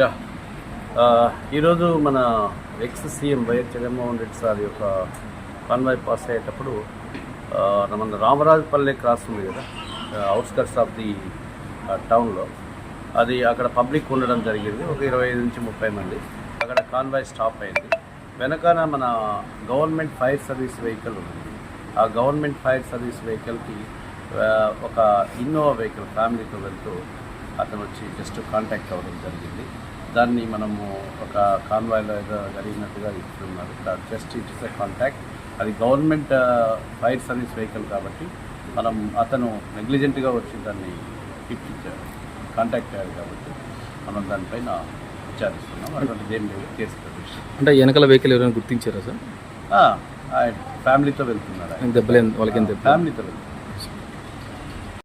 Yeah. ఈరోజు మన ex C M Y S Jaganmohan Reddy sir యొక్క కాన్వాయ్ పాస్ అయ్యేటప్పుడు మన రామరాజపల్లె క్రాస్ ఉంది కదా అవుట్స్కట్స్ ఆఫ్ ది టౌన్లో అది అక్కడ పబ్లిక్ ఉండడం జరిగింది ఒక ఇరవై ఐదు నుంచి ముప్పై మంది. అక్కడ కాన్వాయ్ స్టాప్ అయింది. వెనకాల మన గవర్నమెంట్ ఫైర్ సర్వీస్ వెహికల్ ఉంది. ఆ గవర్నమెంట్ ఫైర్ సర్వీస్ వెహికల్కి ఒక ఇన్నోవా వెహికల్ ఫ్యామిలీతో వెళ్తూ అతను వచ్చి జస్ట్ కాంటాక్ట్ అవ్వడం జరిగింది. దాన్ని మనము ఒక కాన్వాయ్లో ఏదో జరిగినట్టుగా ఇస్తున్నారు just it is a contact అది గవర్నమెంట్ ఫైర్ సర్వీస్ వెహికల్ కాబట్టి మనం అతను నెగ్లిజెంట్గా వచ్చి దాన్ని ఇప్పించారు కాంటాక్ట్ అయ్యారు కాబట్టి మనం దానిపైన విచారిస్తున్నాం. అటువంటిది ఏం లేదు. కేసు అంటే వెనకాల వెహికల్ ఎవరైనా గుర్తించారా సార్? ఫ్యామిలీతో వెళ్తున్నారు ఆయన. దెబ్బలేం వాళ్ళకి ఫ్యామిలీతో వెళ్తున్నారు.